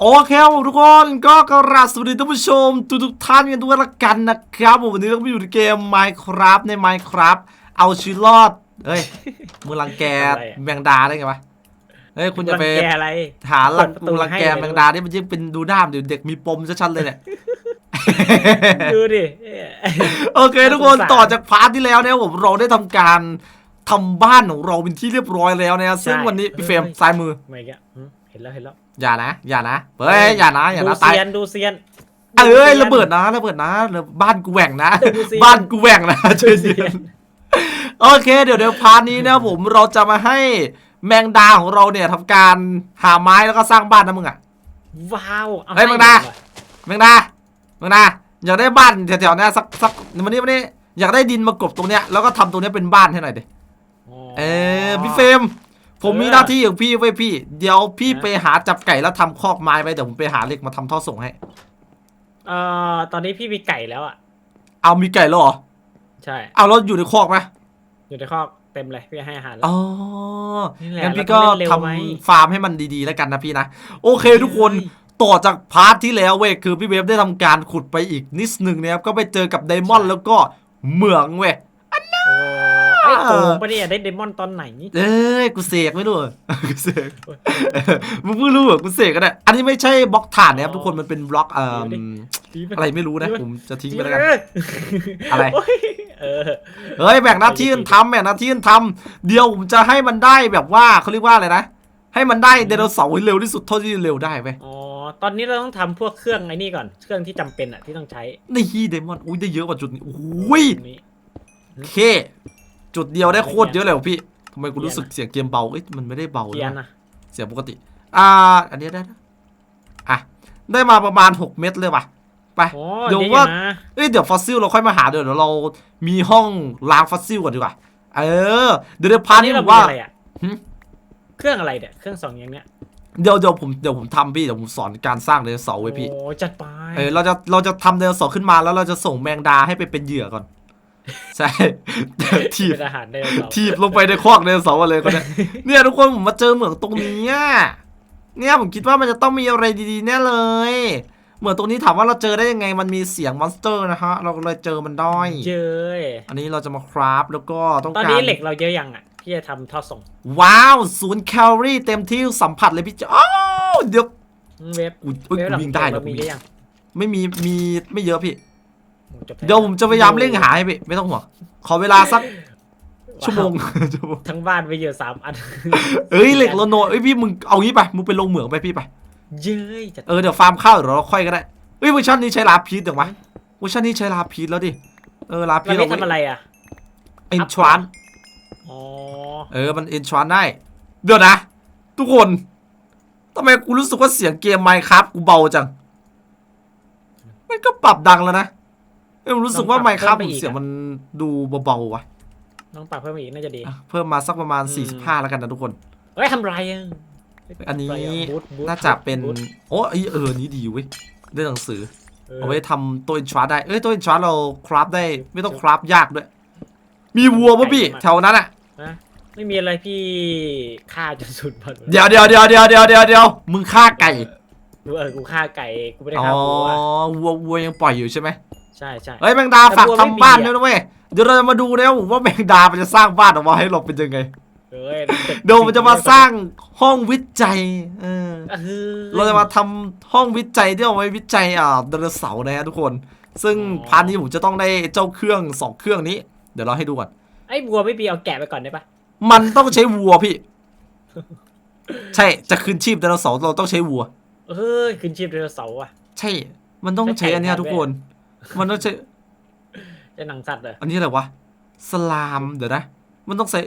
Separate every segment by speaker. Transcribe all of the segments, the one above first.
Speaker 1: โอเคครับผมทุกคนก็กราบสวัสดีท่านผู้ชม ทุกทุกๆท่านกันด้วยละกันนะครับผมวันนี้เราก็อยู่ในเกม Minecraft ใน Minecraft เอาชีวิตรอดเฮ้ยมึงรังแก
Speaker 2: อะไรอะ
Speaker 1: แมงดาได้ไงวะเฮ้ยคุณจะไป
Speaker 2: รังแกอะไร
Speaker 1: หาหลัก
Speaker 2: เปิดประตู
Speaker 1: รังแก
Speaker 2: ให้เลย
Speaker 1: แมงดานี่มันยิ่งเป็นดูหน้ามันเดี๋ยวเด็กมีปมชัดๆเลยเนี่ย
Speaker 2: ดูดิ
Speaker 1: โอเคทุกคน
Speaker 2: น่าสงสาร
Speaker 1: ต่อจากพาร์ทที่แล้วเนี่ยผมเราได้ทำการทำบ้านของเราเป็นที่เรียบร้อยแล้วนะซึ่ง
Speaker 2: ใช่
Speaker 1: วันนี้พี่เฟรม
Speaker 2: เฮ้ย
Speaker 1: ซ้ายมือ
Speaker 2: ไม่แกหืมเห็นแล้วเห็นแล้ว
Speaker 1: อย่านะ อย่านะเฮ้ยอย่านะอย่า
Speaker 2: ดู
Speaker 1: นะตาย
Speaker 2: เซียนดูเซียน
Speaker 1: เอ้ย
Speaker 2: ซีน
Speaker 1: ระเบิดนะระเบิดนะระบ้านกูแหว่งนะ
Speaker 2: ดูสิ
Speaker 1: บ้านกูแหว่งนะช่วยเย็นโอเค เดี๋ยวเดี๋ยวพาร์ทนี้นะผมเราจะมาให้แมงดาของเราเนี่ยทำการหาไม้แล้วก็สร้างบ้านนะมึงอะ
Speaker 2: ว้าวอ
Speaker 1: เฮ้ย
Speaker 2: ให้
Speaker 1: มึงนะ
Speaker 2: ว่
Speaker 1: แมงดาแมงดาอยากได้บ้านแถวๆเนี้ยสักสักวันนี้วันนี้อยากได้ดินมากบตรงเนี้ยแล้วก็ทำตรงเนี้ยเป็นบ้านให้หน่อยดิ
Speaker 2: อ๋อ
Speaker 1: เออพี่เฟรม ผมมีหน้าที่ของพี่ไว้ยพี่ เดี๋ยวพี่
Speaker 2: นะ
Speaker 1: ไปหาจับไก่แล้วทำคอกไม้ไปเดี๋ยวผมไปหาเหล็กมาทำท่อส่งให้
Speaker 2: เอ่อตอนนี้พี่มีไก่แล้วอะ
Speaker 1: เอามีไก่แล้วเหรอ
Speaker 2: ใช่
Speaker 1: เอาแล้วอยู่ในคอกไหม
Speaker 2: อยู่ในคอกเต็มเลยพี่ให้อาหารแล้ว
Speaker 1: อ๋อ
Speaker 2: นี่แหละ
Speaker 1: งั้นพี่
Speaker 2: เราต้
Speaker 1: ก็
Speaker 2: องเล่นเร็ว
Speaker 1: ท
Speaker 2: ไหมำ
Speaker 1: ฟาร์มให้มันดีๆแล้วกันนะพี่นะ โอเคทุกคน ต่อจากพาร์ทที่แล้วเว้ยคือพี่เวฟได้ทำการขุดไปอีกนิดหนึ่งนะครับก็ไปเจอกับไดมอนด์แล้วก็เหมืองเว้ย
Speaker 2: โอ้ไอ้ย โกงปะเนี่ยได้เดมอนตอนไหน
Speaker 1: เอ้ยกูเสกไม่รู้เหรอกูเสกมึงเพิ่งรู้เหรอกูเสกกันแหละอันนี้ไม่ใช่บล็อกฐานนะครับทุกคนมันเป็นบล็อกเอ่ออะไรไม่รู้นะผมจะทิ้งไปแล้วกันอะไร
Speaker 2: โยเออ
Speaker 1: เฮ้ยแบ่งหน้าที่กันทำแบ่งหน้าที่กันทำเดี๋ยวผมจะให้มันได้แบบว่าเขาเรียกว่าอะไรนะให้มันได้ไดโนเสาร์ให้เร็วที่สุดเท่าที่เร็วได้ไป
Speaker 2: อ๋อ ตอนนี้เราต้องทำพวกเครื่องไอ้นี่ก่อน เครื่องที่จำเป็นอะที่ต้องใช้
Speaker 1: นี่เดมอน อุ้ยได้เยอะกว่าจุดนี้ อุ้ย
Speaker 2: ตรงนี้
Speaker 1: โอเค จุดเดียวได้โคตรเยอะเลยว่ะพี่ทำไมกูรู้สึกเสียงเกมเบาเอ้ยมันไม่ได้เบา
Speaker 2: เทียน
Speaker 1: นะ
Speaker 2: นะ
Speaker 1: เสียงปกติ อ่า อันนี้ได้นะอะได้มาประมาณ 6 เม็ดเลยว่ะไป
Speaker 2: โอ้
Speaker 1: เดี๋ยว
Speaker 2: เดี๋ยว
Speaker 1: ว่า
Speaker 2: นะ
Speaker 1: เอ้ยเดี๋ยวฟอสซิลเราค่อยมาหาเดี๋ยวเดี๋ยวเรามีห้องล้างฟอสซิลก่อนดีกว่า เออ เดี๋ยวเดี๋ยวพาร์ทนี้
Speaker 2: เรา
Speaker 1: ผมว่า
Speaker 2: อะไรอะ
Speaker 1: หึ
Speaker 2: เครื่องอะไรเนี่ยเครื่องสองอย่างเนี้ย
Speaker 1: เดี๋ยวเดี๋ยวผมเดี๋ยวผมทำพี่เดี๋ยวผมสอนการสร้างไดโนเสาร์ไว้พี่
Speaker 2: โอ้จัดไป
Speaker 1: เออเราจะเราจะทำไดโนเสาร์ขึ้นมาแล้วเราจะส่งแมงดาให้ไปเป็นเหยื่อก่อน ใช่ทีบ
Speaker 2: เป็นอาหารไดโนเสาร์
Speaker 1: ทีบลงไปในคอกไดโนเสาร์เลยคนเนี้ยเนี่ยทุกคนผมมาเจอเหมืองตรงนี้อะเนี่ยผมคิดว่ามันจะต้องมีอะไรดีๆแน่เลย เหมืองตรงนี้ถามว่าเราเจอได้ยังไงมันมีเสียงมอนสเตอร์นะฮะเราก็เลยเจอมันได้
Speaker 2: เยอะ
Speaker 1: อันนี้เราจะมาคราฟแล้วก็ต้อง
Speaker 2: ตอน
Speaker 1: การ
Speaker 2: นี้เหล็กเราเยอะยังอะพี่จะทำท่อส่ง
Speaker 1: ว้าวศูนย์แคลอรี่เต็มที่สัมผัสเลยพี่เจ้าอ้าวเดี๋ยว
Speaker 2: เว็บ
Speaker 1: อุ๊ยอุ๊ย
Speaker 2: เว็บ
Speaker 1: กูวิ่งได้เหรอ
Speaker 2: เรามี
Speaker 1: กูวิ่ง
Speaker 2: หรือยัง
Speaker 1: ไม่มีมีไม่เยอะพี่
Speaker 2: โอ้ จบ
Speaker 1: เดี๋ยวผมจะพยายามเร่งหาให้พี่ไม่ต้องห่วงขอเวลาสักชั่วโมงชั่วโมง
Speaker 2: ทั้งบ้านไปเยอะสามอัน
Speaker 1: เอ้ยเหล็กโลโนเอ้ยพี่มึงเอางี้ไปมึงไปลงเหมืองไปพี่ไป
Speaker 2: เย้ยจัด
Speaker 1: เออเดี๋ยวฟาร์มข้าวเดี๋ยวเราค่อยก็ได้เอ้ยเวอร์ชันนี้ใช้ลาพีชเดี๋ยววะเวอร์ชันนี้ใช้ลาพีชแล้วดิเออลาพี
Speaker 2: เรา
Speaker 1: ช
Speaker 2: ไม่ทำอะไรอะ
Speaker 1: เอ็นทราน
Speaker 2: อ๋อ
Speaker 1: เออมันเอ็นทรานได้เดี๋ยวนะ ทุกคนทำไมกูรู้สึกว่าเสียงเกมไมค์ครับกูเบาจังมันก็ปรับดังแล้วนะ เออผมรู้สึกว่าไมค์ครับเสียงมันดูเบาๆวะ
Speaker 2: น้องปรับเพิ่มอีกน่าจะดี
Speaker 1: อะเพิ่มมาสักประมาณ
Speaker 2: อืม
Speaker 1: 45 แล้วกันนะทุกคน
Speaker 2: เฮ้ยทำไรอะ
Speaker 1: อันนี้
Speaker 2: บูทบูท
Speaker 1: น่าจะเป็น
Speaker 2: บูท
Speaker 1: โอ้เอยเออนี้ดีเว้ยได้หนังสือ
Speaker 2: เออ
Speaker 1: เอาไว้ทำตัวอินทราได้ เอ้ยตัวอินทราเราคราฟได้ไม่ต้องคราฟยากด้วย มีวัวป่ะพี่แถวนั้นอะ
Speaker 2: นะไม่มีอะไรพี่ฆ่าจนสุดหมด
Speaker 1: เดี๋ยวเดี๋ยวเดี๋ยวเดี๋ยวเดี๋ยวเดี๋ยวเดี๋ยวมึงฆ่าไก่
Speaker 2: กูเออกูฆ่าไก่กูไม่ได้
Speaker 1: อ๋อ
Speaker 2: ฆ่าวัว
Speaker 1: วัววัวยังปล่อยอยู่ใช่ไหม
Speaker 2: ใช่ใช่
Speaker 1: เฮ้ยแมงดา
Speaker 2: แต่
Speaker 1: ฝาก
Speaker 2: วัว
Speaker 1: ทำ
Speaker 2: ไม่มี
Speaker 1: บ้าน
Speaker 2: อะ
Speaker 1: ด้วยนะเว้ยเดี๋ยวเราจะมาดูนะว่าแมงดามันจะสร้างบ้านออกมาให้เราเป็นยังไง
Speaker 2: เอ้ย
Speaker 1: เดี๋ยวมันจะมาสร้างห้องวิจัยเออ
Speaker 2: เออ
Speaker 1: เราจะมาทำห้องวิจัยที่เอาไว้วิจัยอ่าไดโนเสาร์นะฮะทุกคน ซึ่ง
Speaker 2: อ๋อ
Speaker 1: พาร์ทนี้ผมจะต้องได้เจ้าเครื่องสองเครื่องนี้ เดี๋ยวเราให้ดูก่อน
Speaker 2: ไอ้วัวไม่ปีเอาแกะไปก่อนได้ปะ
Speaker 1: มันต้องใช้วัวพี่ ใช่ จะคืนชีพไดโนเสาร์เราต้องใช้วัว
Speaker 2: เออขึ้นชีพไดโนเสาร์อะ
Speaker 1: ใช่ มันต้องใช้อันเนี้ยทุกคน มันต้องใช้
Speaker 2: จะหนังสัตว์เหรอ
Speaker 1: อันนี้อะไรวะ สลาม เดี๋ยวนะ มันต้องใส่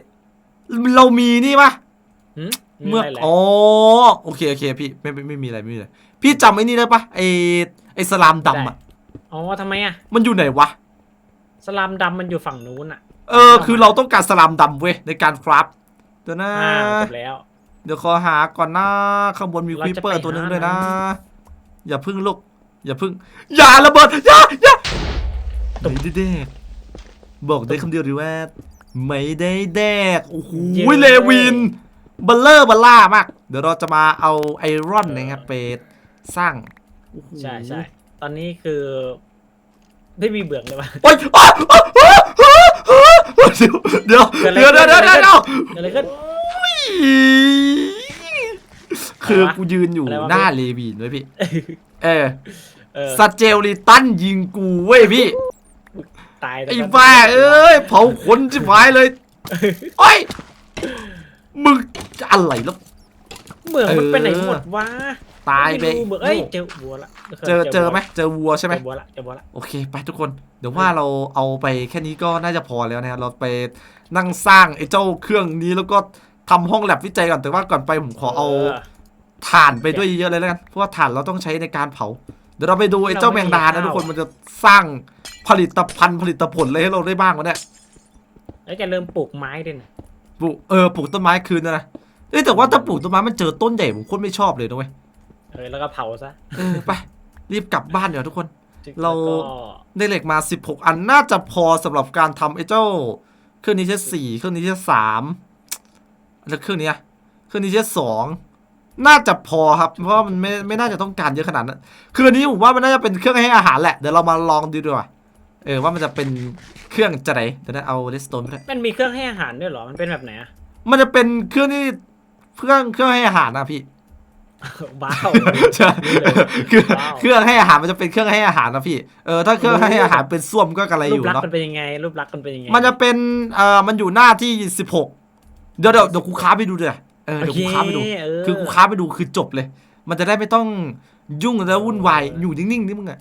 Speaker 1: เรามีนี่ปะ
Speaker 2: หืม
Speaker 1: เมื่อ
Speaker 2: อะไรเหรอ
Speaker 1: อ๋อโอเคโอเคพี่ไม่ไม่ไม่มีอะไรไม่มีอะไรพี่จำไอ้นี่ได้ปะไอไอสลามดำอะ
Speaker 2: อ๋อทำไมอะ
Speaker 1: มันอยู่ไหนวะ
Speaker 2: สลามดำมันอยู่ฝั่งนู้นอะ
Speaker 1: เออ คือเราต้องการสลามดำเว้ยในการคราฟเดี๋ยวนะ
Speaker 2: อ้าวจบแล้ว
Speaker 1: เดี๋ยวขอหาก่อนนะข้างบนมีค
Speaker 2: เรา
Speaker 1: วิป
Speaker 2: จะ
Speaker 1: เปอร์
Speaker 2: ไป
Speaker 1: ตัวหนึง
Speaker 2: หา
Speaker 1: ด้วยนะ
Speaker 2: ไหน
Speaker 1: อย่าพึ่งลูก อย่าพึ่ง อย่าระเบิด อย่าอย่าไม่ได้แดกบอกได้คำเดียวดีว่า ไม่ได้แดก โอ้โห
Speaker 2: เย้
Speaker 1: เลวิน บัลเลอร์บัลล่ามาก เดี๋ยวเราจะมาเอาไอรอนนะครับไปสร้างโอ้โห
Speaker 2: ใช่ใช่ตอนนี้คือไม่มีเบื่อเลยว่ะ
Speaker 1: โอ๊ยอ๊ะอ๊ะอ๊ะอ๊ะอ๊ะเดี๋ยวเดี๋ยว
Speaker 2: เกิดอะไร
Speaker 1: เดี๋ยวเดี๋ยว
Speaker 2: ขึ้
Speaker 1: เดี๋ยวนเดี๋ยว
Speaker 2: อะไรขึ้น
Speaker 1: คือ
Speaker 2: อะไรวะ
Speaker 1: กูยืนอยู่
Speaker 2: อะไรวะ
Speaker 1: หน้าเลวีนไว้ยพี่ เออ
Speaker 2: เออ
Speaker 1: สเจลลิตันยิงกูเว้ยพี่
Speaker 2: ตาย
Speaker 1: ไอ้บ้าเอ้ยเผาขนจิบหายเลยโอ้ยมึงจะอะไรแล้ว
Speaker 2: เบื่อมันไปไหนหมดวะ
Speaker 1: ตายไป
Speaker 2: ม่รู้เบื่อเอ้ยเจอวัวละ
Speaker 1: เจอเจอไหมเจอวัวใช่ไหม
Speaker 2: เจอวัวละเจอวัวละ
Speaker 1: โอเคไปทุกคน เดี๋ยวว่าเราเอาไปแค่นี้ก็น่าจะพอแล้วนะครับเราไปนั่งสร้างไอ้เจ้าเครื่องนี้แล้วก็ทำห้องแลบวิจัยก่อนแต่ว่าก่อนไปผมขอเอาถ่านไปด้วยเยอะเลยแล้วกันเพราะว่าถ่านเราต้องใช้ในการเผา เดี๋ยวเราไปดูไอ้เจ้าแมงดานะทุกคนมันจะสร้างผลิตภัณฑ์ผลิตผลอะไรให้เราได้บ้างวะเนี่ย
Speaker 2: แล้วแกเริ่มปลูกไม้ด้วยนะ
Speaker 1: ปลูกเออปลูกต้นไม้คืนนะนะเอ้ยแต่ว่าถ้าปลูกต้นไม้มันเจอต้นใหญ่ผมโคตรไม่ชอบเลยนะเว้ย
Speaker 2: เออแล้วก็เผาซะ
Speaker 1: เออไปรีบกลับบ้านเดี๋ยวาทุกคน เรา
Speaker 2: แล้วก็
Speaker 1: ได้เหล็กมา 16 อันน่าจะพอสำหรับการทำไอ้เจ้า เครื่องนี้ใช้สี่เครื่องนี้ใช้สามแล้วเครื่องนี้อะเครื่องนี้ใช้สอง น่าจะพอครับ เพราะว่ามันไม่ไม่น่าจะต้องการเยอะขนาดนั้นเครื่องนี้ผมว่ามันน่าจะเป็นเครื่องให้อาหารแหละ เดี๋ยวเรามาลองดูดีกว่าเออว่ามันจะเป็นเครื่องจะไหนเดี๋ยวนะเอาเลสโตนไปด้วย
Speaker 2: มันมีเครื่องให้อาหารด้วยเหรอ มันเป็นแบบไหนอะ
Speaker 1: มันจะเป็นเครื่องที่เครื่องเครื่องให้อาหารนะพี่
Speaker 2: บ้าว
Speaker 1: ใช่คือ
Speaker 2: ว้าว
Speaker 1: เครื่องให้อาหารมันจะเป็นเครื่องให้อาหารนะพี่ เออถ้าเครื่องให้อาหารเป็นส้วมก็กระไรอ
Speaker 2: รูป
Speaker 1: ยู่
Speaker 2: ลักษ
Speaker 1: เนาะ
Speaker 2: ณ์มันเป็นยังไง รูปลักษณ์มันเป็นยังไง
Speaker 1: มันจะเป็นเอ่อมันอยู่หน้าที่สิบหกเดี๋ยวเดี๋ยวเดี๋ยวกูค้าไปดูเลย เออเดี๋ยวกูค้าไปดู
Speaker 2: เออ
Speaker 1: คือกูค้าไปดูคือจบเลย มันจะได้ไม่ต้องยุ่งแล้ววุ่นวายอยู่นิ่งๆนี่มึงอะ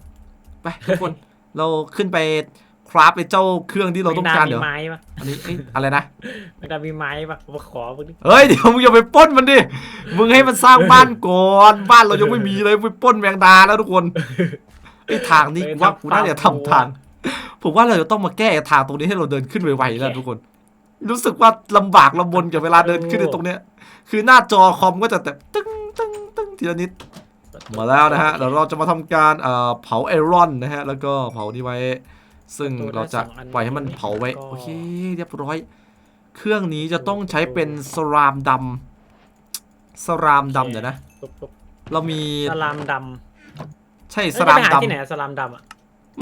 Speaker 1: ไปทุกคน เราขึ้นไปคราฟไอ้เจ้าเครื่องที่เราต้องการ
Speaker 2: มี
Speaker 1: เดี๋ยว
Speaker 2: ไม้ปะ
Speaker 1: อันนี้เอ้ยอะไรนะ
Speaker 2: ไม่ได้มีไม้ปะมาขอมึงดิ
Speaker 1: เฮ้ยเดี๋ยวมึงอย่าไปปล้นมันดิ มึงให้มันสร้างบ้านก่อน บ้านเรายังไม่มีเลยไปปล้นแมงดาแล้วทุกคนไอ้ทางนี้กูว่ากูน่าจะทำทาง ผมว่าเราจะต้องมาแก้ทางตรงนี้ให้เราเดินขึ้นไวๆแล้วทุกคน รู้สึกว่าลำบากลำบนกับเวลาเดินขึ้นในตรงเนี้ย คือหน้าจอคอมก็จะแบบตึ้งตึ้งตึ้งทีละนิดมาแล้วนะฮะเดี๋ยวเราจะมาทำการเอ่อเผาไอรอนนะฮะแล้วก็เผานี่ไว้ ซึ่งเราจะปล่อยให้มันเผาไว้โอเคเรียบร้อย เครื่องนี้จะต้องใช้เป็นสรามดำสรามดำเดี๋ยวนะ
Speaker 2: ปุ๊บปุ๊บ
Speaker 1: เรามี
Speaker 2: สลามด
Speaker 1: ใช่ำสราม
Speaker 2: เอ้ยจะไปห
Speaker 1: ดำ
Speaker 2: ที่ไหนอะสลามดำอะ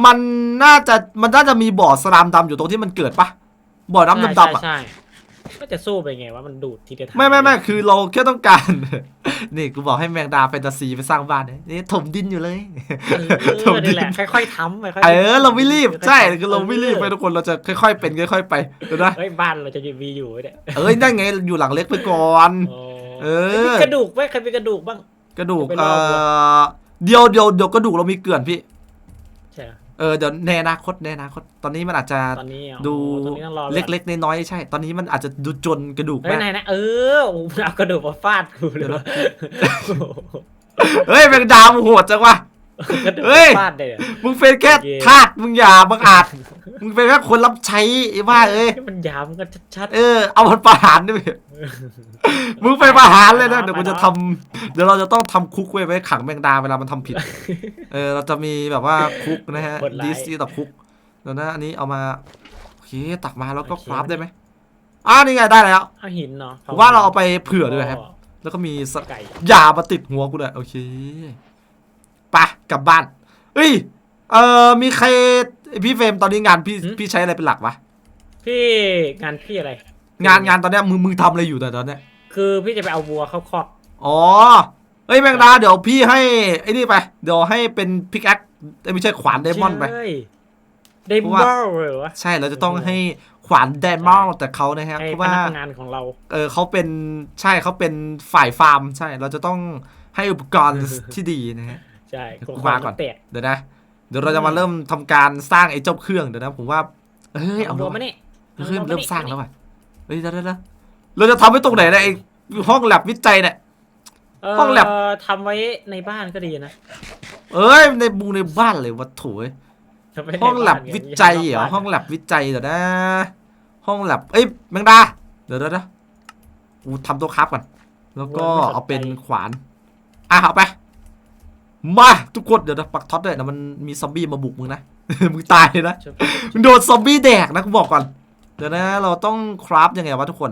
Speaker 1: มันน่าจะมันน่าจะมีบ่อสลามดำอยู่ตรงที่มันเกิดปะบ่อน้ำดำๆอะ
Speaker 2: ใช่ใช่ ก็จะสู้ไปไงว่ามันดูดทีเดียว
Speaker 1: ไม่ไม่ไม่คือเราแค่ต้องการ นี่กูบอกให้แมงดาแฟนตาซีไปสร้างบ้านเนี่ยนี่ถมดินอยู่เลย
Speaker 2: เออนี่แหละค่อยๆทำไปค่อยๆ
Speaker 1: เออเราไม่รีบ
Speaker 2: ค่อยๆ
Speaker 1: ใช่
Speaker 2: ทำ
Speaker 1: คือเราไม่รีบไปทุกคนเราจะค่อยๆเป็นค่อยๆไปเดี๋ยวนะ
Speaker 2: เฮ้ยบ้านเราจะมีอยู่เนี่ย
Speaker 1: เอ้ยนั่นไงอยู่หลังเล็กไปก่อน
Speaker 2: โอ้
Speaker 1: เออ
Speaker 2: มีกระดูกไหมใครมีกระดูกบ้าง
Speaker 1: กระดูก
Speaker 2: จะไป
Speaker 1: เอ
Speaker 2: ลอกเหร
Speaker 1: อเดียวเดียวเดียวกระดูกเรามีเกลื่อนพี่
Speaker 2: ใช่ เหรอ
Speaker 1: เออเดี๋ยวในอนาคตในอนาคตตอนนี้มันอาจจะ
Speaker 2: ตอนนี้อ๋อ
Speaker 1: ดู
Speaker 2: ตอนนี้ต้องรอ
Speaker 1: เล็กๆน้อยๆใช่ ตอนนี้มันอาจจะดูจนกระดูก
Speaker 2: เฮ้ย
Speaker 1: มาก
Speaker 2: ไหนนะเออโอ้โหเอากระดูกมาฟาดกูเลย
Speaker 1: เดี๋ยวนะ
Speaker 2: วะ
Speaker 1: เฮ้ยแมงดามึงโหดจังวะ
Speaker 2: กระดูก
Speaker 1: เฮ้ย
Speaker 2: ฟาดเลยเหรอ
Speaker 1: มึงเป็นแค่
Speaker 2: โอเค
Speaker 1: ทาสมึงอย่าบังอาจ มึงเป็นแค่คนรับใช้ไอ้บ้าเอ้ย
Speaker 2: นี่มันยามกันชัด
Speaker 1: เออ เอามันประหารด้วยมึงไปประหารเลยนะ เดี๋ยวกูจะทำเดี๋ยวเราจะต้องทำคุกไว้ไว้ขังแมงดาเวลามันทำผิด เออ เราจะมีแบบว่าคุกนะฮะดีซีตับคุกเดี๋ยวนะอันนี้เอามา โอเค ตักมาแล้วก็คราฟได้ไหมอ่านี่ไงได้แล้ว
Speaker 2: ๆเอาหินเนาะ
Speaker 1: ผมว่าเราเอาไปเผื่อด้วยครับ แล้วก็มีส
Speaker 2: ไก่
Speaker 1: ยามาติดหัวกูเลยโอเค ไปกลับบ้าน เอ้ย เอ่อมีใครพี่เฟรมตอนนี้งานพี่พี่ใช้อะไรเป็นหลักวะ
Speaker 2: พี่งานพี่อะไร
Speaker 1: งานงานตอนเนี้ยมึงมึงทำอะไรอยู่แต่ตอนเนี้ย
Speaker 2: คือพี่จะไปเอาวัวเข้าคอก
Speaker 1: อ๋อเฮ้ยแมงดาเดี๋ยวพี่ให้ไอ้นี่ไป เดี๋ยวให้เป็นพิกแอคไม่ใช่ขวานไดมอนด์ไป
Speaker 2: เดม
Speaker 1: เพราะ
Speaker 2: อ
Speaker 1: ว่า
Speaker 2: นเหรอวะ
Speaker 1: ใช่เราจะต้องให้ขวานไดมอนด์แต่เขานะฮะ
Speaker 2: ให้
Speaker 1: เพราะ
Speaker 2: พ
Speaker 1: ว่า
Speaker 2: นักงานของเรา
Speaker 1: เออเขาเป็นใช่เขาเป็นฝ่ายฟาร์ม ใช่เราจะต้องให้อุปกรณ์ที่ดีนะฮะ
Speaker 2: ใช่
Speaker 1: เดี๋ยวกูมาก่อน
Speaker 2: แตก
Speaker 1: เดี๋ยวนะเดี๋ยวเราจะมาเริ่มทำการสร้างไอ้เจ้าเครื่องเดี๋ยวนะผมว่าเฮ้ยเอา
Speaker 2: เอา
Speaker 1: เล
Speaker 2: วัวยมานี่
Speaker 1: เฮ้ยมันเริ่มสร้างแล้วว่ะเฮ้ยเดี๋ยวเดี๋ยวเดี๋ยวเราจะทำไว้ตรงไหนเนี่ยไอ้ห้องแลบวิจัยเนี่ยห้องแล็บ
Speaker 2: เทำไว้ในบ้านก็ดีนะ
Speaker 1: เอ้ยในบูในบ้านเลยวัตถุเอ้ย
Speaker 2: ทำไว้ใน
Speaker 1: ห้องแลบ
Speaker 2: บ้านไวิ
Speaker 1: จัยเหรอ
Speaker 2: บ้าน
Speaker 1: ห้องแลบวิจัยเดี๋ยวนะ ห้องแลบเอ้ยแมงดาเดี๋ยวเดี๋ยวเดี๋ยวกูทำตัวครับก่อนแล้วก็เอาเป็นขวานอะเอาไป มาทุกคนเดี๋ยวนะปักท็อตด้วยนะมันมีซอมบี้มาบุกมึงนะ มึงตายเลยนะ
Speaker 2: ชุบ
Speaker 1: มึงโดนซอมบี้แดกนะกูบอกก่อน เดี๋ยวนะเราต้องคราฟยังไงวะทุกคน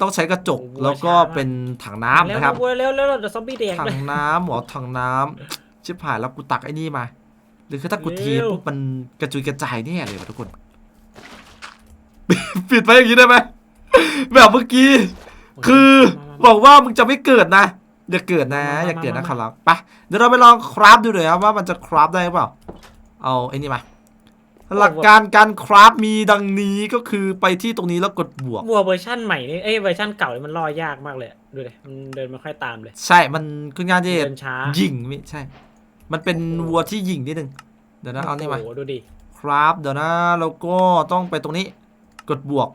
Speaker 1: ต้องใช้กระจก
Speaker 2: โอ้โห
Speaker 1: แล้วก็
Speaker 2: ช้ามาก
Speaker 1: เป็นถังน้ำนะครับ
Speaker 2: เร็วเร็วเร็วเร็วเดี๋ยวซอมบี้แดก
Speaker 1: ถั
Speaker 2: เล
Speaker 1: ง
Speaker 2: ย
Speaker 1: น้ำหมอถังน้ำชิบหายแล้วกูตักไอ้นี่มา หรือคือถ้ากูเท
Speaker 2: เร็ว
Speaker 1: ปุ๊บมันกระจุยกระจายแน่เลยวะทุกคนปิดไปอย่างนี้ได้ไหมแบบเมื่อกี้ คือบอกว่ามึงจะไม่เกิดนะ อย่าเกิดนะ อย่าเกิดนะครัไปเดี๋ยวเราไปลองคราฟดูหน่อยครับว่ามันจะคราฟได้หรือเปล่า เอาไอ้นี่มา หลักการการคราฟมีดังนี้ก็คือไปที่ตรงนี้แล้วกดบวก
Speaker 2: วัวเวอร์ชั่นใหม่นี่เอ้ยเวอร์ชั่นเก่านี่มันล่อยากมากเลยอะดูดิมันเดินไม่ค่อยตามเลย
Speaker 1: ใช่ มันค่อนข้างที่
Speaker 2: เดิ
Speaker 1: จะ
Speaker 2: นช้า
Speaker 1: ยิงไม่ใช่ มันเป็นวัวที่ยิงนิดนึง เดี๋ยวนะเอานี่มา
Speaker 2: โอ้โหดูดิ
Speaker 1: ครับเดี๋ยวนะแล้วก็ต้องไปตรงนี้ กดบวก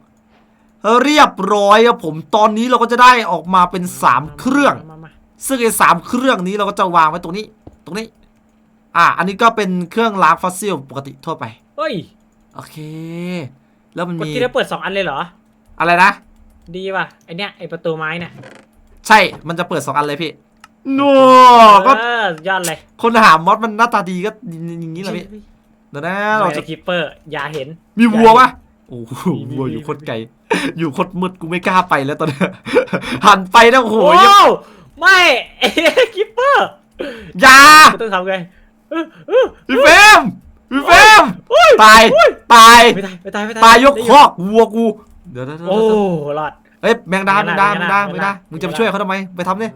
Speaker 1: เรียบร้อยครับผม ตอนนี้เราก็จะได้ออกมาเป็น 3 เครื่อง
Speaker 2: มามา
Speaker 1: ซึ่งไอ้สามเครื่องนี้เราก็จะวางไว้ตรงนี้ ตรงนี้ อะอันนี้ก็เป็นเครื่องล้างฟอสซิลปกติทั่วไป
Speaker 2: เฮ้ย
Speaker 1: โอเค แล้วมัน
Speaker 2: กด
Speaker 1: มี
Speaker 2: ที่แล้วเปิดสองอันเลยเหรอ
Speaker 1: อะไรนะ
Speaker 2: ดีว่ะไอเนี้ยไอประตูไม้เนี่ย
Speaker 1: ใช่มันจะเปิด2อันเลยพี่โน่ก็
Speaker 2: เออยอดเลย
Speaker 1: คนหามอสมันหน้าตาดีก็อย่างนี้แหละพี่เดี๋ยวนะเรา
Speaker 2: เรา
Speaker 1: จะ
Speaker 2: จะคิปเปอร์ อย่าเห็น
Speaker 1: มีวัวปะโอ้โห
Speaker 2: มีมี
Speaker 1: วัวอยู่
Speaker 2: มี
Speaker 1: โคตรไกล อยู่โคตรมืดกูไม่กล้าไปแล้วตอนเนี้ยหันไปนะโอ้โห
Speaker 2: โอ้
Speaker 1: ยัง
Speaker 2: ไม่ไอ้คิปเปอร์
Speaker 1: อยา
Speaker 2: กูต้องทำไงเออเออ
Speaker 1: พี่เฟรมพี่เฟรมตายตาย
Speaker 2: ไม่ตายไม่ตายไม่ตาย
Speaker 1: ตายยก
Speaker 2: ได้
Speaker 1: คอกวัวกูเดี๋ยวเดี๋ยวเดี๋ยว
Speaker 2: โอ้
Speaker 1: เดี๋ยว
Speaker 2: รอด
Speaker 1: เฮ้ยแมงดาแม
Speaker 2: ไม่
Speaker 1: ง
Speaker 2: ได้
Speaker 1: ดาแมงดา
Speaker 2: ไม่
Speaker 1: แมง
Speaker 2: ได้
Speaker 1: ดามึงจะไป
Speaker 2: ไม่ได้
Speaker 1: ช่วยเขาทำไมไปทำเนี่ย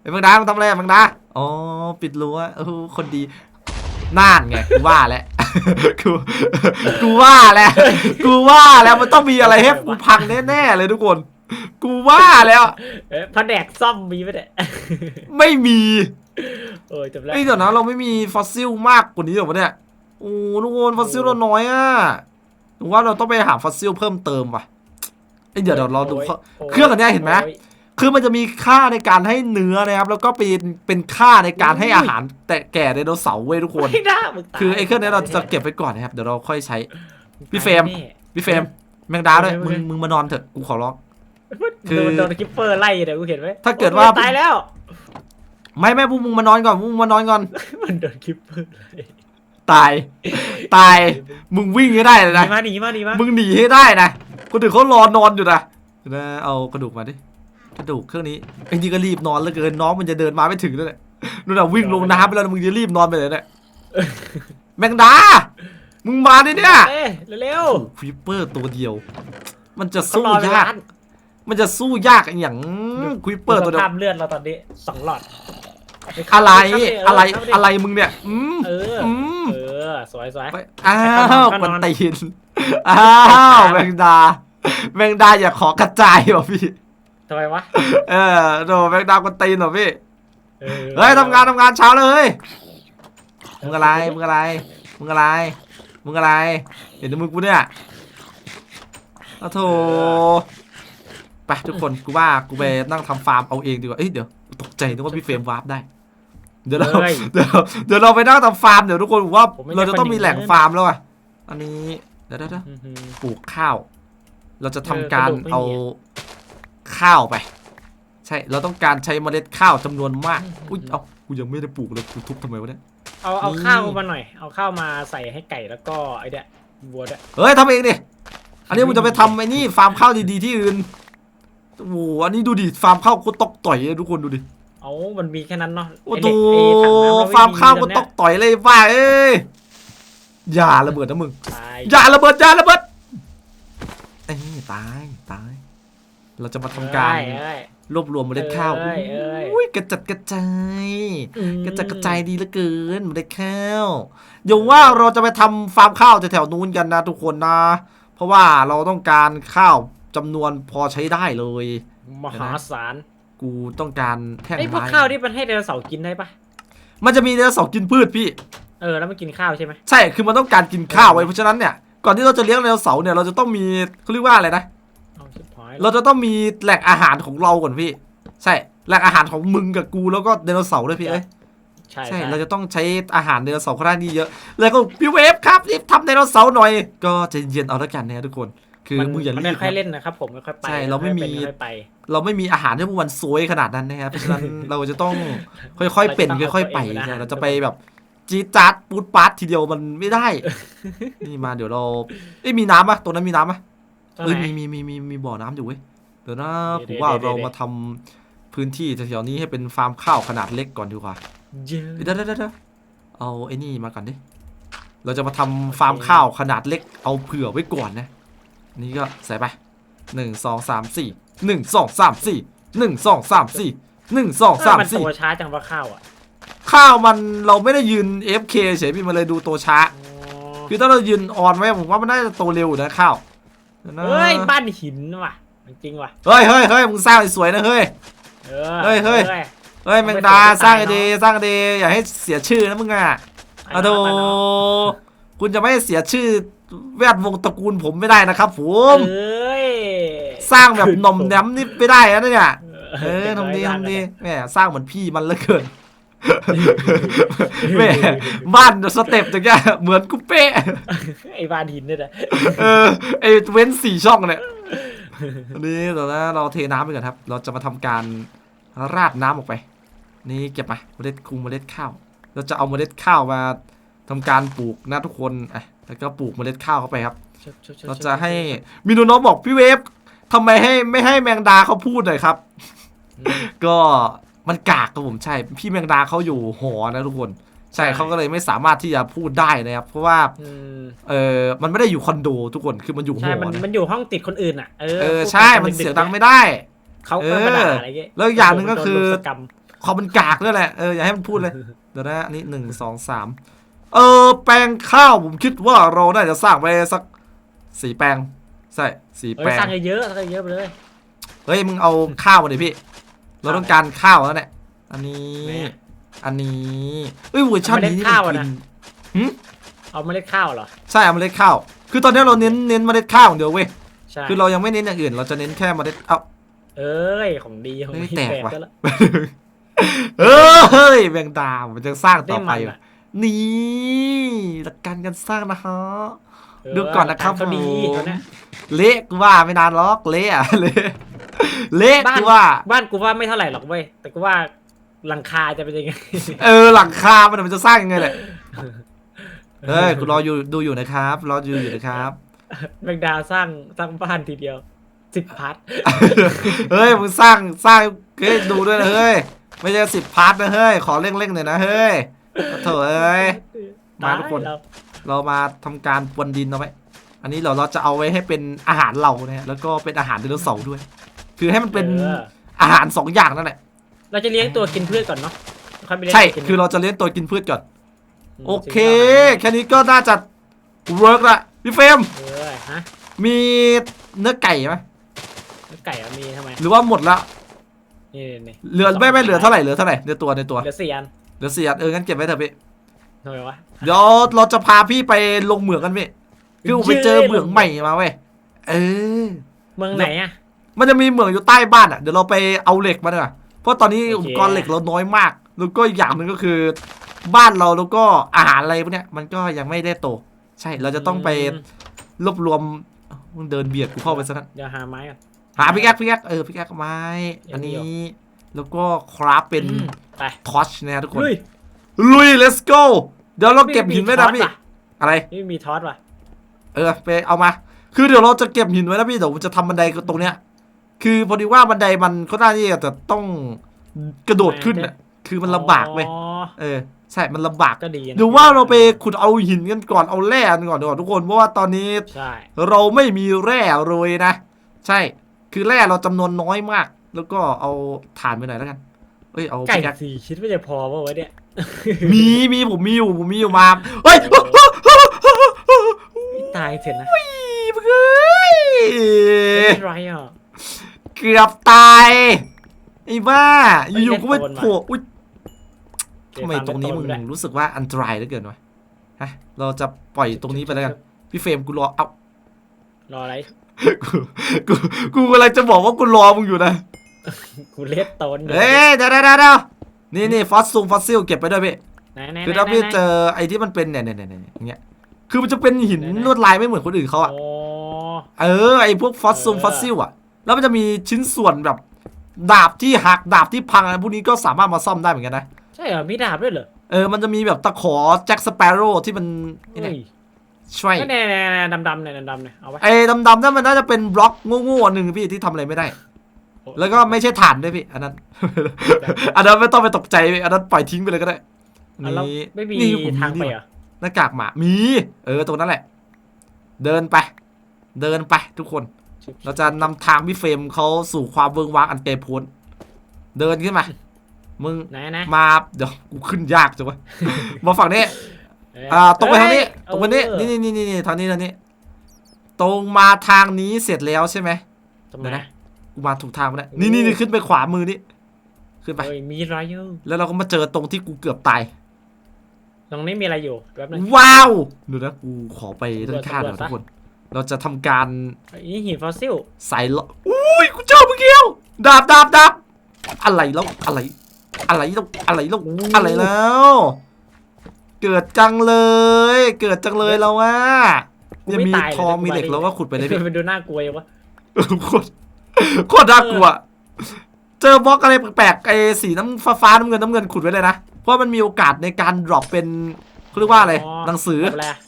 Speaker 1: ไอ้แมงดามึงทำอะไรอะแมงดาอ๋อปิดรั้วเออคนดีน่านไงกูว่าแล้วกูกูว่าแล้วกูว่าแล้วมันต้องมีอะไรให้กูพังแน่ๆเลยทุกคน กูว่าแล้ว
Speaker 2: เอ๊ะพระแดกซ่อมมีไหมเนี่ย
Speaker 1: ไม่มี
Speaker 2: โอ้ยจบแล้ว
Speaker 1: เอ้ยเดี๋ยวนะเราไม่มีฟอสซิลมากกว่านี้หรอวะเนี่ยโอ้ทุกคนฟอสซิลเราน้อยอะหรือว่าเราต้องไปหาฟอสซิลเพิ่มเติมว่ะเอ้ยเดี๋ยวเดี๋ยวเราดู
Speaker 2: โย
Speaker 1: เครื่อง
Speaker 2: โย
Speaker 1: เครื่องอันเนี้ยเห็นไหม
Speaker 2: โอ้ย
Speaker 1: คือมันจะมีค่าในการให้เนื้อนะครับ แล้วก็เป็นเป็นค่าในการให้อาหารแต่แก่ไดโนเสาร์เว้ยทุกคน
Speaker 2: ไม่ได้มึงตาย
Speaker 1: คือไอ้เครื่องนี้เราจะเก็บไว้ก่อนนะครับ เดี๋ยวเราค่อยใช้ พี่เฟรม
Speaker 2: แน่
Speaker 1: พี่เฟรมแมงดาด้วย
Speaker 2: ไม่
Speaker 1: มึ
Speaker 2: ไม่
Speaker 1: งมึงมานอนเถอะกูขอร้อง คื
Speaker 2: โด
Speaker 1: อ
Speaker 2: นโดนคิปเปอร์ไล่เดี๋ยวกูเห็นไหม
Speaker 1: ถ้าเกิดว่า
Speaker 2: โอ้ยตายแล้ว
Speaker 1: ไม่ไม่พวกมึงมานอนก่อนพวกมึงมานอนก่อน
Speaker 2: มันโดนคิปเปอร์ไล่
Speaker 1: ตาย ตาย มึงวิ่งให้ได้เลย
Speaker 2: หนี
Speaker 1: นะ
Speaker 2: มาหนีมาหนีมา
Speaker 1: มึงหนีให้ได้นะคนอื่นเขารอนอนอยู่นะเดี๋ยวนะเอากระดูกมาดิกระดูกเครื่องนี้จริงๆก็รีบนอนเหลือเกินน้องมันจะเดินมาไม่ถึงนั่นแหละนู่นน่ะวิ่งลงน้ำไปแล้วมึงจะรีบนอนไปเลยเนี่ยแมงดา มึงมาดิเนี่ย
Speaker 2: เอ้ยเร็ว
Speaker 1: โอ้ควิปเปอร์ตัวเดียว มันจะ
Speaker 2: ๆ
Speaker 1: สู้
Speaker 2: เขารอเวยา
Speaker 1: ก
Speaker 2: ล
Speaker 1: มันจะสู้ยากอย่างควิปเปอร์ตัวเดียว
Speaker 2: ภาพเลือดเราตอนนี้สองหลอด
Speaker 1: อะไร
Speaker 2: เข้าดิ
Speaker 1: อะไร
Speaker 2: เข้าดิ
Speaker 1: อะไรมึงเนี่ยอืม
Speaker 2: เออ
Speaker 1: อืม
Speaker 2: เออสวยสวย
Speaker 1: ไปอ้าว
Speaker 2: เข้านอน
Speaker 1: มันตีนอ้าวแมงดา แมงดาอย่าขอกระจายว่ะพี่
Speaker 2: ทำไมวะ
Speaker 1: เออโดแมงดาคนตีนว่ะพี่
Speaker 2: ออ
Speaker 1: เฮ้ยทำงานทำงานเช้าเลยมึงอะไรมึงอะไรมึงอะไรมึงอะไรเห็นแต่มึงกูเนี่ยอ้าวโถ ไปทุกคนกูว่ากูไปนั่งทำฟาร์มเอาเองดีกว่าเอ้ยเดี๋ยวตกใจนึกว่าพี่เฟรมวาร์ปได้ เดี๋ยวเรา
Speaker 2: ฮ้ย
Speaker 1: เดี๋ยวเดี๋ยวเราไปนั่งทำฟาร์มเดี๋ยวทุกคนบอกว่า
Speaker 2: ผมไม่
Speaker 1: เราจะต้องมีแหล่ง
Speaker 2: ใช่คนอย่างนั้น
Speaker 1: ฟาร์มแล้วอะอันนี้เดี๋ยวเดี๋ยวเดี๋ยว
Speaker 2: อื้อหือ
Speaker 1: ปลูกข้าว เราจะทำ
Speaker 2: เออ
Speaker 1: การ
Speaker 2: กระดูกไม่มี
Speaker 1: เอาข้าวไป ใช่เราต้องการใช้เมล็ดข้าวจำนวนมากอุ้ยเอ้ากูยังไม่ได้ปลูกเลยกูทุบทำไมวะเนี่ย
Speaker 2: เอาเอา
Speaker 1: นี่
Speaker 2: ข้าวมาหน่อย เอาข้าวมาใส่ให้ไก่แล้วก็ไอเดียวัวด้วย
Speaker 1: เฮ้ยทำเองดิ อันนี้มึงจะไปทำไอ้นี่ฟาร์มข้าวดีๆที่อื่น โอ้โหอันนี้ดูดิฟาร์มข้าวกูตกต่อยเลยทุกคนดูดิ
Speaker 2: เอามันมีแค่นั้นเนาะ
Speaker 1: โอ้
Speaker 2: ไโหเหล็กไอ้ถังน้ำเไฟา
Speaker 1: ร์มข้าวกู
Speaker 2: ตอน
Speaker 1: ต
Speaker 2: เนี้ย
Speaker 1: กต่อยเลยว่าเอ้ยอย่าระเบิดนะมึง
Speaker 2: ตาย
Speaker 1: อย่าระเบิดอย่าระเบิดเอ้ยตายตาย เราจะมาทำการ
Speaker 2: เอ้ยเอ้ย
Speaker 1: รวบรวมเมล็ดข้าว
Speaker 2: เอ้ยเอ้ย
Speaker 1: อุ้ยกระจัดกระจาย
Speaker 2: อืม
Speaker 1: กระจัดกระจายดีเหลือเกินเมล็ดข้าวเดี๋ยวว่าเราจะไปทำฟาร์มข้าวแถวๆนู้นกันนะทุกคนนะ เพราะว่าเราต้องการข้าว จำนวนพอใช้ได้เลย
Speaker 2: มหาศาล
Speaker 1: กูต้องการแท่ง
Speaker 2: ไอ้ยพวก
Speaker 1: ไม้
Speaker 2: ข้าวที่มันให้ไดโนเสาร์กินได้ปะ
Speaker 1: มันจะมีเนื้อสองกินพืชพี่
Speaker 2: เออแล้วมันกินข้าวใช่ไหม
Speaker 1: ใช่คือมันต้องการกินข้าวไว้เพราะฉะนั้นเนี่ยก่อนที่เราจะเลี้ยงไดโนเสาร์เนี่ยเราจะต้องมีเขาเรียกว่าอะไรนะ
Speaker 2: เอาชิบหาย
Speaker 1: เราจะต้องมีแหล่งอาหารของเราก่อนพี่ ใช่แหล่งอาหารของมึงกับกูแล้วก็ไดโนเสาร์ด้วยพี่เอ้ย
Speaker 2: ใช่
Speaker 1: ใช่
Speaker 2: ใช่
Speaker 1: เราจะต้องใช้อาหารไดโนเสาร์ค่อนข้างที่เยอะ แล้วก็พี่เวฟครับรีบทำไดโนเสาร์หน่อย ก็ใจเย็นเอาแล้วกันนะทุกคน คือ
Speaker 2: มัน
Speaker 1: มึงอย่า
Speaker 2: มัน
Speaker 1: รี
Speaker 2: ไม่
Speaker 1: บ
Speaker 2: ค่อย
Speaker 1: นะ
Speaker 2: เล่นนะครับผมไม่ค่อยไป
Speaker 1: ใช่เราไม่มี
Speaker 2: ค่อยไป
Speaker 1: เราไม่มีอาหารให้พวกมันซวยขนาดนั้นนะครับเพราะฉะนั้นเราจะต้องค่อยๆเป็น
Speaker 2: เราจะต้อง
Speaker 1: ค่อย ๆ ไป
Speaker 2: เอาตัวเองเป็นอาหาร
Speaker 1: ใช่เราจะไปแบบจี๊ดจัดปูดปัดทีเดียวมันไม่ได้ นี่มาเดี๋ยวเราเอ้ยมีน้ำปะตรงนั้นมีน้ำปะ
Speaker 2: ตรง
Speaker 1: เอ้ย
Speaker 2: ไหน
Speaker 1: มีมีมีมีมีบ่อน้ำอยู่เว้ยเดี๋ยวนะ
Speaker 2: เดี๋
Speaker 1: ผ
Speaker 2: ยว
Speaker 1: มว่า
Speaker 2: เดี๋ยว
Speaker 1: เรา
Speaker 2: เดี๋ยว
Speaker 1: มาทำพื้นที่แถวๆนี้ให้เป็นฟาร์มข้าวขนาดเล็กก่อนดีกว่า
Speaker 2: เยอะ
Speaker 1: เดี๋ยวเดี๋ยวเดี๋ยวเอาไอ้นี่มาก่อนดิเราจะมาทำฟาร์มข้าวขนาดเล็กเอาเผื่อไว้ก่อนนะ นี่ก็ใส่ไปหนึ่งสองสามสี่หนึ่งสองสามสี่หนึ่งสองสามสี่หนึ่งสองสาม
Speaker 2: มัน
Speaker 1: สี่
Speaker 2: โตช้าจังว่าข้าวอะ
Speaker 1: ข้าวมันเราไม่ได้ยืน FK เฉยพี่มันเลยดูโตช้า
Speaker 2: อ๋อ
Speaker 1: คือถ้าเรายืนออนไว้ผมว่ามันน่าจะโตเร็วอยู่นะข้าวดี๋วนะ
Speaker 2: เฮ้ยบ้านหินว่ะจริงว่ะ
Speaker 1: เฮ้ยเฮ้ยเฮ้ยมึงสร้างสวยๆนะเฮ้ย
Speaker 2: เออ
Speaker 1: เฮ้ยเฮ้ยเฮ้ยแมงดาสร้างไอเดียสร้างไอเดียอย่าให้เสียชื่อนะมึงอะ
Speaker 2: ไป
Speaker 1: อะ
Speaker 2: เน
Speaker 1: โธ
Speaker 2: อะไปเนอะ
Speaker 1: คุณจะไม่ให้เสียชื่อ แวดวงตระกูลผมไม่ได้นะครับผม
Speaker 2: เอ้ย
Speaker 1: สร้างแบบหน่อมแนมนี่ไม่ได้นะเนี่ยเออ
Speaker 2: ก็บ
Speaker 1: ทำดี
Speaker 2: ไว้บ้าน
Speaker 1: ทำดี
Speaker 2: เลย
Speaker 1: แหมสร้างเหมือนพี่มันเหลือเกินแหมบ้านสเต็ปอย่างเงี้ยเหมือนกูเป๊ะ
Speaker 2: ไอ้บ้านหินเนี่ยนะ
Speaker 1: เออไอเว้นสี่ช่องเนี่ยอันนี้เดี๋ยวนะเราเทน้ำไปก่อนครับ เราจะมาทำการราดน้ำออกไป นี่เก็บมาเมล็ดคุงเมล็ดข้าว เราจะเอาเมล็ดข้าวมาทำการปลูกนะทุกคนอะ แล้วก็ปลูกเมล็ดข้าวเข้าไปครับ เราจะให้มีนูน้องบอกพี่เวฟทำไมให้ไม่ให้แมงดาเขาพูดหน่อยครับ ก็มันกากครับผมใช่ พี่แมงดาเขาอยู่หอนะทุกคน ใช่เขาก็เลยไม่สามารถที่จะพูดได้นะครับ เพราะว่า
Speaker 2: อืม
Speaker 1: เออมันไม่ได้อยู่คอนโดทุกคนคือมันอยู่ห
Speaker 2: ใช่
Speaker 1: อ
Speaker 2: มัน
Speaker 1: นะ
Speaker 2: มันอยู่ห้องติดคนอื่นอะเออ
Speaker 1: เออ
Speaker 2: พูด
Speaker 1: ใช่
Speaker 2: กั
Speaker 1: มัน
Speaker 2: ๆ
Speaker 1: เสียงดังไม่ได้
Speaker 2: เขาก็มาด่าอะไรเงี้ย
Speaker 1: แล้วอีกอย่างหนึ่งก็คือ
Speaker 2: โดนรุมสกรรม
Speaker 1: ความมันกากด้วยแหละเอออย่าให้มันพูดเลยเดี๋ยวนะอันนี้หนึ่งสองสาม เออแปลงข้าวผมคิดว่าเราน่าจะสร้างไปสักสี่แปลงใช่สี่
Speaker 2: เอ
Speaker 1: แปล
Speaker 2: องสร้างเยอะๆสร้างเยอะๆไปเลย
Speaker 1: เฮ้ยมึงเอาข้าวมาดิพี่ เราต้องการข้าวแล้วเนี่ย อันนี้
Speaker 2: ไหนอะ
Speaker 1: อันนี้เอ้ยเวอร์ชันนี้นี่
Speaker 2: เอาเมล็ดข้าว
Speaker 1: มั
Speaker 2: อะ
Speaker 1: น
Speaker 2: นะ
Speaker 1: กินหืม
Speaker 2: เอาเมล็ดข้าวเหรอ
Speaker 1: ใช่เอาเมล็ดข้าว คือตอนนี้เราเน้นเน้นเมล็ดข้าวอย่างเดียวเว้ย
Speaker 2: ใช่
Speaker 1: คือเรายังไม่เน้นอย่างอื่น เราจะเน้นแค่เมล็ด เอ้า
Speaker 2: เอ้ย ของดีของ
Speaker 1: เฮ้ย
Speaker 2: ดี
Speaker 1: แตกว่ะ
Speaker 2: ซแล้ว
Speaker 1: เออเฮ้ยแมงดามันจะสร้างต่อไป
Speaker 2: ได้มัน
Speaker 1: ว่ะ
Speaker 2: อะ
Speaker 1: นี่หลักการการสร้างนะฮะ
Speaker 2: เออ
Speaker 1: ดูก่อนนะครับ
Speaker 2: เขาดี
Speaker 1: ผม
Speaker 2: ตัวเนี้ย
Speaker 1: เละกูว่าไม่นานหรอกเละอะเละเละ
Speaker 2: บ้าน
Speaker 1: กูว่า
Speaker 2: บ้านกูว่าไม่เท่าไหร่หรอกเว้ยแต่กูว่าหลังคาจะเป็นยังไง
Speaker 1: เออหลังคา มันมันจะสร้างยังไงแหละเฮ้ยกูรออยู่ดูอยู่นะครับรออยู่อยู่นะครับ
Speaker 2: แมงดาสร้างสร้างบ้านทีเดียวสิบพาร์ท
Speaker 1: เฮ้ยมึงสร้างสร้างเฮ้ยดูด้วยนะเฮ้ยไม่ใช่สิบพาร์ทนะเฮ้ยขอเร่งๆหน่อยนะเฮ้ย โถเอ้ย มาทุกคน
Speaker 2: ตยแล้ว
Speaker 1: เรามาทำการปวนดินเอาไว้อันนี้เราเราจะเอาไว้ให้เป็นอาหารเราเนี่ยแล้วก็เป็นอาหารไดโนเสาร์ด้วย คือให้มันเป็น
Speaker 2: ออ
Speaker 1: อาหารสองอย่างนั่นแหละ
Speaker 2: เราจะเลี้ยงตัวกินพืชก่อนเนาะค่อยไปเลี้ยง
Speaker 1: ใช่
Speaker 2: ตัวกิน
Speaker 1: คือเราจะเลี้ยงตัวกินพืชก่อน
Speaker 2: ม
Speaker 1: โอเค
Speaker 2: สิ่งที่รา
Speaker 1: แค่นี้ก็น่าจะเวิร์กละพี่เฟรม
Speaker 2: เออฮะ
Speaker 1: มีเนื้อไก่ไหม
Speaker 2: แล้วไก่อะมีทำไม
Speaker 1: หรือว่าหมดละ
Speaker 2: นี่นี่
Speaker 1: เหลือไม่ไม่เหลือเท่าไหร่เหลือเท่าไหร่ในตัวในตัว
Speaker 2: เหลือสี่อัน
Speaker 1: เหลือสี่อันเอองั้นเก็บไว้เถอะพี่
Speaker 2: ทำไมวะ
Speaker 1: เดี๋ยวเราจะพาพี่ไปลงเหมืองกันพี่คือผมไปเจอเหมืองใหม่มาเว้ยเออ
Speaker 2: เมืองไหนอะ
Speaker 1: มันจะมีเหมืองอยู่ใต้บ้านอะเดี๋ยวเราไปเอาเหล็กมาดีกว่าเพราะตอนนี้
Speaker 2: โอเค
Speaker 1: อุปกรณ์เหล็กเราน้อยมาก แล้วก็อีกอย่างหนึ่งก็คือ บ้านเราแล้วก็อาหารอะไรพวกเนี้ยมันก็ยังไม่ได้โต ใช่เราจะต้องไป
Speaker 2: ม
Speaker 1: รวบรวมเอ้ามึงเดินเบียดกูเข้าไปซะนั้น
Speaker 2: เดี๋ยวหาไม้ก่อน
Speaker 1: หาพิกแอคพิกแอคเออพิกแอคไม้ อันนี้ แล้วก็คราฟเป็น
Speaker 2: อืมไป
Speaker 1: ทอชนะฮะทุกคน
Speaker 2: ลุย
Speaker 1: ลุย let's go เดี๋ยวเราเก็บหินไว้นะ
Speaker 2: มี
Speaker 1: พี่
Speaker 2: ทอสว่
Speaker 1: อะไร
Speaker 2: นี่มีทอสว่ะ
Speaker 1: เออไปเอามา คือเดี๋ยวเราจะเก็บหินไว้นะพี่เดี๋ยวผมจะทำบันไดตรงเนี้ย คือพอดีว่าบันไดมันก็น่าที่จะต้องกระโดดขึ้นอะ คือมันลำบากเว้ย
Speaker 2: อ๋อ
Speaker 1: เออ ใช่ มันลำบาก
Speaker 2: ก็ดีนะ
Speaker 1: เดี๋ยวว่าเราไปขุดเอาหินกันก่อน เอาแร่กันก่อนดีกว่าทุกคน เพราะว่าตอนนี้
Speaker 2: ใช่
Speaker 1: เราไม่มีแร่เลยนะ ใช่ คือแร่เราจำนวนน้อยมาก แล้วก็เอาถ่านไปหน่อยแล้วกันเอ้ยเอา
Speaker 2: ไก่
Speaker 1: พิกแอค
Speaker 2: สี่ชิ้นไม่จะพอป่าวะเนี่ย
Speaker 1: มีมีผมมีอยู่ผมมีอยู่มาเฮ้ย
Speaker 2: ไม่ตายเถอะนะ
Speaker 1: เฮ้ย
Speaker 2: ไม่เป็นไรอะ
Speaker 1: เกือบตายไอ้บ้าอยู่ๆก็ไม่
Speaker 2: เล่นโดนว่ะ
Speaker 1: โผล่อุ๊ย
Speaker 2: เดี๋ยว
Speaker 1: ทำไมตรงนี้มึง
Speaker 2: ฟาร์
Speaker 1: รู้สึกว่าอันตรายเหลือเกินวะฮะเราจะปล่อยตรงนี้ไปแล้วกันพี่เฟรมกูรอเอ้าร
Speaker 2: ออะไร
Speaker 1: กูกูกูกำลังจะบอกว่ากูรอมึงอยู่นะ
Speaker 2: กูเล็ดโตนอยู่
Speaker 1: เอ้ยเดี๋ยวเดี๋ยวเดี๋ยวนี่นี่ฟอสซูฟอสซิลเก็บไปด้วยพี่
Speaker 2: ไหนไหน
Speaker 1: คือถ้าพี่
Speaker 2: ไหน
Speaker 1: เจอไอ้ที่มันเป็นเนี่ยเนี่ยเนี่ยเนี่ยอย่างเงี้ย คือมันจะเป็นหิน
Speaker 2: ไหนไหน
Speaker 1: ลวดลายไม่เหมือนคนอื่นเขาอะ
Speaker 2: โอ้
Speaker 1: เออไอ้พวกฟอสซู
Speaker 2: เออ
Speaker 1: ฟอสซิลอะแล้วมันจะมีชิ้นส่วนแบบ ดาบที่หักดาบที่พังอะไรพวกนี้ก็สามารถมาซ่อมได้เหมือนกันนะ
Speaker 2: ใช่เหรอ มีดาบด้วยเหรอ
Speaker 1: เออ มันจะมีแบบตะขอแจ็คสเปโร่ที่มันไอ้
Speaker 2: เฮ้
Speaker 1: เนี่ย
Speaker 2: ย
Speaker 1: ช่วย
Speaker 2: ก็แน่ๆดำๆเนี่ยดำๆเนี่ยเอาไว้
Speaker 1: ไอ้ดำๆนั่นมันน่าจะเป็นบล็อกโง่ๆอันหนึ่งพี่ที่ทำอะไรไม่ได้ แล้วก็ไม่ใช่ฐานด้วยพี่ อันนั้น อันนั้นไม่ต้องไปตกใจพี่อันนั้นปล่อยทิ้งไปเลยก็ได้
Speaker 2: อะแล้วไม่มี
Speaker 1: นี่ผม
Speaker 2: ทางไป
Speaker 1: นี่
Speaker 2: เหรอ
Speaker 1: หน้ากากหมามี เออตรงนั้นแหละ เดินไป เดินไปทุกคน เราจะนำทางพี่เฟรมเขาสู่ความเวิงว้างอันไกลโพ้น เดินขึ้นมา มึง
Speaker 2: ไหนนะ
Speaker 1: มาเดี๋ยวกูขึ้นยากจังวะมาฝั่งนี้
Speaker 2: เอ้ย
Speaker 1: อ่าตรงไปทางนี้
Speaker 2: เอ้ย
Speaker 1: ตรงไปนี้
Speaker 2: เออ
Speaker 1: นี่นี่นี่นี่ทางนี้ทางนี้ ตรงมาทางนี้เสร็จแล้วใช่ไหม
Speaker 2: ตรง
Speaker 1: เดี๋ยว
Speaker 2: ไหน
Speaker 1: นะ กูมาถูกทางไปแล้วนี่นี่นี่ขึ้นไปขวามือนี่ขึ้นไป
Speaker 2: เอ้ยมีอะไรอยู่
Speaker 1: แล้วเราก็มาเจอตรงที่กูเกือบตาย
Speaker 2: ตรงนี้มีอะไรอยู่แป๊บนึง
Speaker 1: ว้าวเดี๋ยวนะกูขอไปด้านข้างหน่อย
Speaker 2: ตำรวจ
Speaker 1: ทุกคน เราจะทำการ
Speaker 2: เอ้ยนี่หินฟอสซิล
Speaker 1: ใส่ละอุ้ยกูเจอเมื่อกี้แล้วดาบดาบดาบอะไรแล้วอะไร อะไรแล้วอะไรแล้วอะไรแล้ว เกิดจังเลย เกิดจังเลยแล้วว่าเนี่ยมีทองมีเหล็กแล้วก็ขุดไปเลยพี่
Speaker 2: มันดูน่ากลัวยังวะ
Speaker 1: โคตร โคตรน่ากลัว เจอบล็อกอะไรแปลกๆไอ้สีน้ำฟ้าฟ้าๆน้ำเงินน้ำเงินขุดไว้เลยนะ เพราะมันมีโอกาสในการดรอปเป็นเขาเรียกว่าอะไรหนังสือ
Speaker 2: อะไรอะ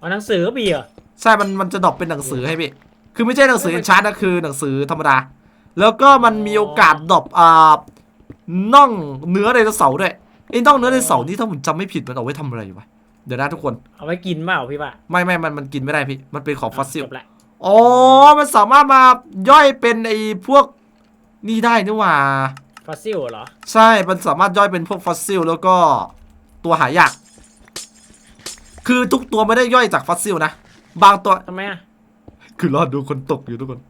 Speaker 2: อ๋อหนังสือก็มีเหรอ
Speaker 1: ใช่ มัน มันจะดรอปเป็นหนังสือให้พี่ คือไม่ใช่หนังสือ
Speaker 2: เออมัน
Speaker 1: ชาร์ตนะ คือหนังสือธรรมดา แล้วก็มันมีโอกาสดรอปอ่าน่องเนื้อไดโนเสาร์ด้วยไอ้น่องเนื้อไดโนเสาร์นี่ถ้าผมจำไม่ผิดมันเอาไว้ทำอะไรวะ เดี๋ยวนะทุกคน
Speaker 2: เอาไว้กินเปล่าพี่ป่ะ
Speaker 1: ไม่ไม่มันมันกินไม่ได้พี่ มันเป็นของฟอสซิล
Speaker 2: จบละ
Speaker 1: อ๋อ มันสามารถมาย่อยเป็นไอ้พวกนี่ได้นี่หว่า
Speaker 2: ฟอสซิลเหรอ
Speaker 1: ใช่ มันสามารถย่อยเป็นพวกฟอสซิลแล้วก็ตัวหายาก คือทุกตัวไม่ได้ย่อยจากฟอสซิลนะ บางตัว
Speaker 2: ทำไมอะ
Speaker 1: คือรอดดูคนตกอยู่ทุกคน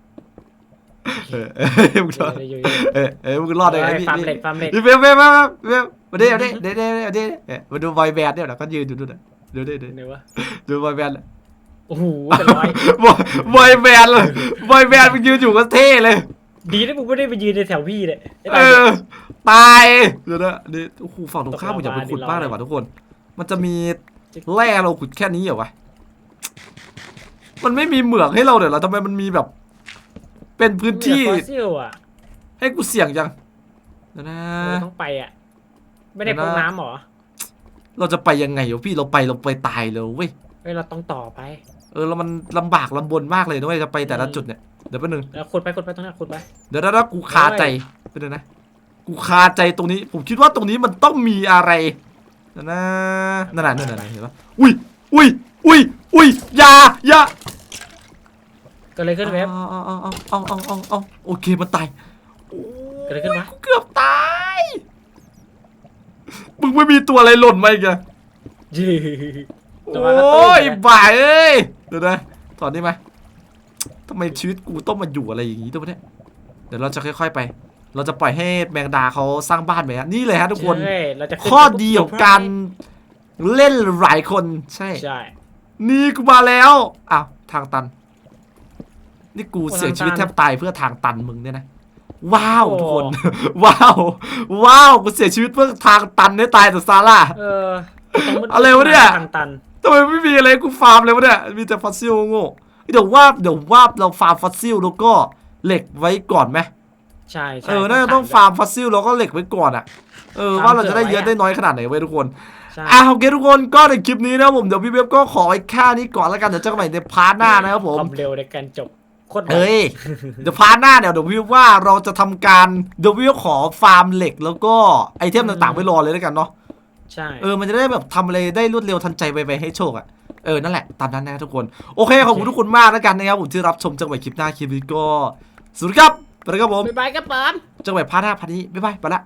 Speaker 1: เออเออมึงรอด
Speaker 2: อยู่
Speaker 1: เออเออมึงรอดได้ไง
Speaker 2: ๆ
Speaker 1: พี่
Speaker 2: ฟาร์ม
Speaker 1: พี่
Speaker 2: เหล็กฟาร์มเหล็ก
Speaker 1: พี่เฟรมเฟรมมามาเฟรมมาเดี๋ยวเดี๋ยวเดี๋ยวเดี๋ยวเดี๋ยวเดี๋ยวเออมาดูบอยแบนด์เนี่ยเดี๋ยวก็ยืนอยู่ดูนะเดี๋ยวเดี๋ยวเดี๋ยว
Speaker 2: เดี๋ยววะ
Speaker 1: ดูบอยแบนด์
Speaker 2: โอ้โหเป็นร้อย
Speaker 1: บอยบอยแบนด์เลยบอยแบนด์มึงยืนอยู่ก็เท่เลย
Speaker 2: ดีนะมึงไม่ได้ไปยืนในแถวพี่เลยไอ้
Speaker 1: เอ
Speaker 2: ตาย
Speaker 1: อตายเดี๋ยวนะนี่โอ้โหฝั่งตรงข้าม
Speaker 2: ตก
Speaker 1: มึงอย่าไป
Speaker 2: ลาวา
Speaker 1: ขุด
Speaker 2: ดิ
Speaker 1: มาก
Speaker 2: ลาวา
Speaker 1: เลยว่ะทุกคน มันจะมีแร่เราขุดแค่นี้เหรอวะมันไม่มีเหมืองให้เราเดี๋ยวเราทำไมมันมีแบบ เป็นพื้นที่
Speaker 2: ฟอสซิลอะ
Speaker 1: ให้กูเสี่ยงจังเดี๋ยวนะ
Speaker 2: เออต้องไปอะ ไม่ได้พกน้ำเหรอ
Speaker 1: เราจะไปยังไงวะพี่เราไปเราไปตายเลยเว้ย
Speaker 2: เฮ้ยเราต้องต่อไป
Speaker 1: เออแล้วมันลำบากลำบนมากเลยนะเว้ยจะไปแต่ละจุดเนี่ยเดี๋ยวแป๊บนึง
Speaker 2: แล้วขุดไปขุดไปตรงนั้นขุดไป
Speaker 1: เดี๋ยวนะกูคาใจไปเดี๋ยวนะกูคาใจตรงนี้ ผมคิดว่าตรงนี้มันต้องมีอะไรเดี๋ยวนะนั่นน่ะนั่นน่ะเห็นปะอุ้ยอุ้ยอุ้ยอุ้ยอยาอยา
Speaker 2: เกิดอะไรขึ้นเว็บ
Speaker 1: เอาเอาเอาเอาเอาเอาเอาโอเคมันตายโอ้
Speaker 2: เกิดอะไรขึ้นวะ
Speaker 1: กูเกือบตายมึงไม่มีตัวอะไรหล่นมาอีกอะ
Speaker 2: ยื
Speaker 1: โอ
Speaker 2: ตัวกระตุ้น้
Speaker 1: ย
Speaker 2: ใช่ไหม
Speaker 1: บ่ายเอ้ยเดี๋ยวนะถอนได้ไหมทำไมชีวิตกูต้องมาอยู่อะไรอย่างนี้ด้วยวะเนี่ยเดี๋ยวเราจะค่อย ๆ ไป เราจะปล่อยให้แมงดาเขาสร้างบ้านไปฮะนี่เลยฮะทุกคน
Speaker 2: ใช่เราจะขึ้น
Speaker 1: ข้อดีของการเล่นหลายคนใช่
Speaker 2: ใช่
Speaker 1: นี่กูมาแล้วอ้าวทางตัน นี่กู
Speaker 2: โอ้
Speaker 1: เสี่ยง
Speaker 2: ทางตัน
Speaker 1: ชีวิตแทบตายเพื่อทางตันมึงเนี่ยนะ ว้าวทุกคน ว้าว ว้าว กูเสียชีวิตเพื่อทางตันเนี่ยตายแต่ซาร่า
Speaker 2: เออต้องมุด
Speaker 1: อะไรวะเนี่ย
Speaker 2: ทางตัน
Speaker 1: ทำไมไม่มีอะไรให้กูฟาร์มเลยวะเนี่ย มีแต่ฟอสซิลโง่เดี๋ยวว่าเดี๋ยวว่าเราฟาร์มฟอสซิลแล้วก็เหล็กไว้ก่อนไหม
Speaker 2: ใช่ใช่
Speaker 1: เออน่าจะต้องฟาร์มฟอสซิลแล้วก็เหล็กไว้ก่อนอะเออว่าเราจะได้เยอะได้น้อยขนาดไหนไว้ยทุกคน
Speaker 2: ใช่
Speaker 1: อะโอเคทุกคนก็ในคลิปนี้นะผมเดี๋ยวพี่เว็บก็ขอไว้แค่นี้ก่อนแล้วกันเดี๋ยวเจอกันใหม่ในพาร์ทหน้านะครับผม
Speaker 2: ความเร็วในการจบโคตรไว
Speaker 1: เฮ้ยเดี๋ยวพาร์ทหน้าเดี๋ยวเดี๋ยวพี่ว่าเราจะทำการเดี๋ยวพี่ขอฟาร์มเหล็กแล้วก็ไอเทมต่างๆไว้รอเลยแล้วกันเนาะ
Speaker 2: ใช่
Speaker 1: เออมันจะได้แบบทำอะไรได้รวดเร็วทันใจไปไปให้โชคอะเออนั่นแหละตามนั้นนะทุกคนโอเคขอบคุณทุกคนมากแล้วกันนะครับผมที่รับชมจังหวะคลิปหน้าคลิปนี้ก็สวัสดีครับไปแล้วครับผม
Speaker 2: บ๊ายบายครับผม
Speaker 1: จังหวะพาร์ทหน้าพาร์ทนี้บ๊ายบายไปละ